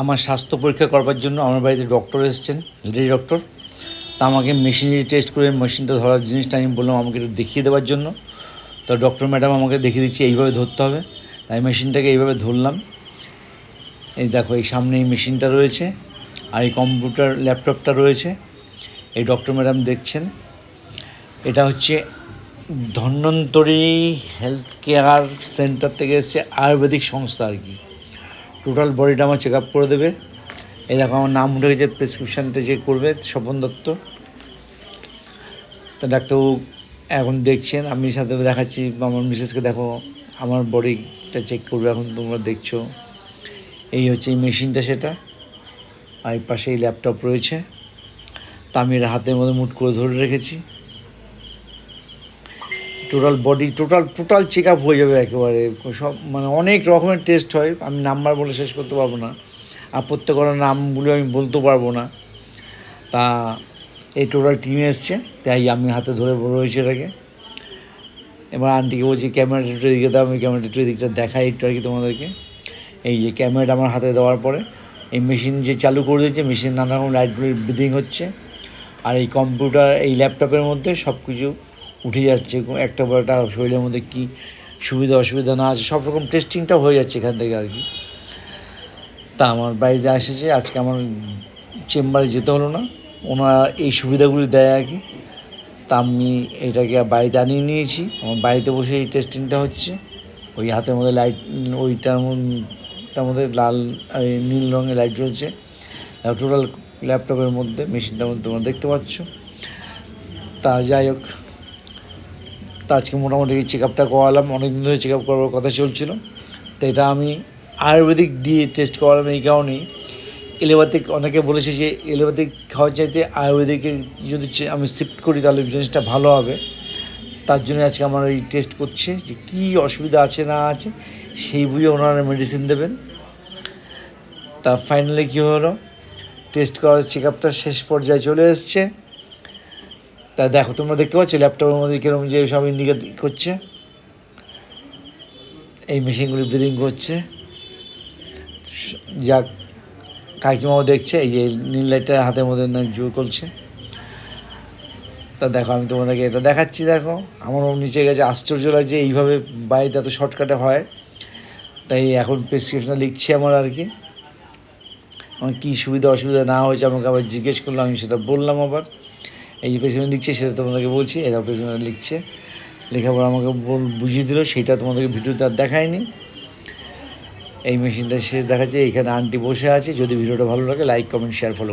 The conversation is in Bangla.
আমার স্বাস্থ্য পরীক্ষা করবার জন্য আমার বাড়িতে ডক্টর এসেছেন লেডি ডক্টর তা আমাকে মেশিনে টেস্ট করে মেশিনটা ধরার জিনিসটা আমি বললাম আমাকে একটু দেখিয়ে দেওয়ার জন্য। তো ডক্টর ম্যাডাম আমাকে দেখিয়ে দিচ্ছে, এইভাবে ধরতে হবে। তাই মেশিনটাকে এইভাবে ধরলাম। এই দেখো, এই সামনে এই মেশিনটা রয়েছে আর এই কম্পিউটার ল্যাপটপটা রয়েছে। এই ডক্টর ম্যাডাম দেখছেন। এটা হচ্ছে ধন্বন্তরী হেলথ কেয়ার সেন্টার থেকে এসছে আয়ুর্বেদিক সংস্থা আর কি। টোটাল বডিটা আমার চেক আপ করে দেবে। এই দেখো, আমার নাম উঠে গেছে প্রেসক্রিপশানটা যে করবে, স্বপন দত্ত। তা ডাক্তারবাবু এখন দেখছেন, আমি সাথে দেখাচ্ছি, আমার মিসেসকে দেখো, আমার বডিটা চেক করবে, এখন তোমরা দেখছ। এই হচ্ছে এই মেশিনটা সেটা, আর পাশে এই ল্যাপটপ রয়েছে। তা আমি হাতের মধ্যে মুট করে ধরে রেখেছি। Total body total total check up হয়ে যাবে একেবারে। সব মানে অনেক রকমের টেস্ট হয়, আমি নাম্বার বলে শেষ করতে পারব না। আর প্রত্যেকের নামগুলো আমি বলতে পারব না। তা, এই টোটাল টিমে এসছে, তাই আমি হাতে ধরে রয়েছি এটাকে। এবার আন্টিকে বলছি, ক্যামেরাটা একটু এদিকে দাও, আমি ক্যামেরাটা একটু এদিকটা দেখাই একটু আর কি তোমাদেরকে। এই যে ক্যামেরাটা আমার হাতে দেওয়ার পরে, এই মেশিন যে চালু করে দিয়েছে মেশিন নানা রকম লাইটগুলো ব্রিদিং হচ্ছে। আর এই কম্পিউটার এই ল্যাপটপের মধ্যে সব কিছু উঠে যাচ্ছে একটা পর শরীরের মধ্যে কী সুবিধা অসুবিধা না আছে, সব রকম টেস্টিংটা হয়ে যাচ্ছে এখান থেকে আর কি। তা আমার বাড়িতে এসেছে আজকে আমার চেম্বারে যেতে হলো না, ওনারা এই সুবিধাগুলি দেয় আর কি। তা আমি এটাকে বাড়িতে আনিয়ে নিয়েছি, আমার বাড়িতে বসে এই টেস্টিংটা হচ্ছে, ওই হাতের মধ্যে লাইট ওইটার মধ্যে মধ্যে লাল নীল রঙের লাইট জ্বলছে টোটাল ল্যাপটপের মধ্যে মেশিনটার মধ্যে তোমরা দেখতে পাচ্ছ। তা যাই হোক। তা আজকে মোটামুটি চেক আপটা করালাম অনেক দিন ধরে চেক আপ করার কথা চলছিল। তো এটা আমি আয়ুর্বেদিক দিয়ে টেস্ট করালাম এই কারণেই। এলোপ্যাথিক, অনেকে বলেছে যে এলোপ্যাথিক খাওয়ার চাইতে আয়ুর্বেদিকে যদি আমি শিফট করি তাহলে জিনিসটা ভালো হবে। তার জন্য আজকে আমার এই টেস্ট করছে যে কী অসুবিধা আছে না আছে, সেই বুঝে ওনারা মেডিসিন দেবেন। তা ফাইনালি কী হলো? টেস্ট করার চেক আপটা শেষ পর্যায়ে চলে এসছে। তা দেখো, তোমরা দেখতে পাচ্ছ ল্যাপটপের মধ্যে কীরকম যে সব ইন্ডিকেট করছে? এই মেশিনগুলি ব্রিদিং করছে। যাক কাকিমাও দেখছে, এই যে নীল লাইটটা হাতের মধ্যে জোর করছে। তা দেখো, আমি তোমাদেরকে এটা দেখাচ্ছি, দেখো। আমারও নিচে গেছে, আশ্চর্য লাগছে, এইভাবে বাড়িতে এত শর্টকাটে হয়। তাই এখন প্রেসক্রিপশন লিখছি আমার আর কি। আমার কী সুবিধা অসুবিধা না হয়েছে, আমাকে আবার জিজ্ঞেস করলাম আমি সেটা বললাম আবার। এই যে প্রেসিডেন্ট লিখছে সেটা তোমাদেরকে বলছি এরা প্রেসিডেন্ট লিখছে। লেখার পর আমাকে বুঝিয়ে দিল, সেটা তোমাদেরকে ভিডিওতে আর দেখায়নি। এই মেশিনটা শেষ দেখাচ্ছে, এখানে আন্টি বসে আছে, যদি ভিডিওটা ভালো লাগে লাইক কমেন্ট শেয়ার ফলো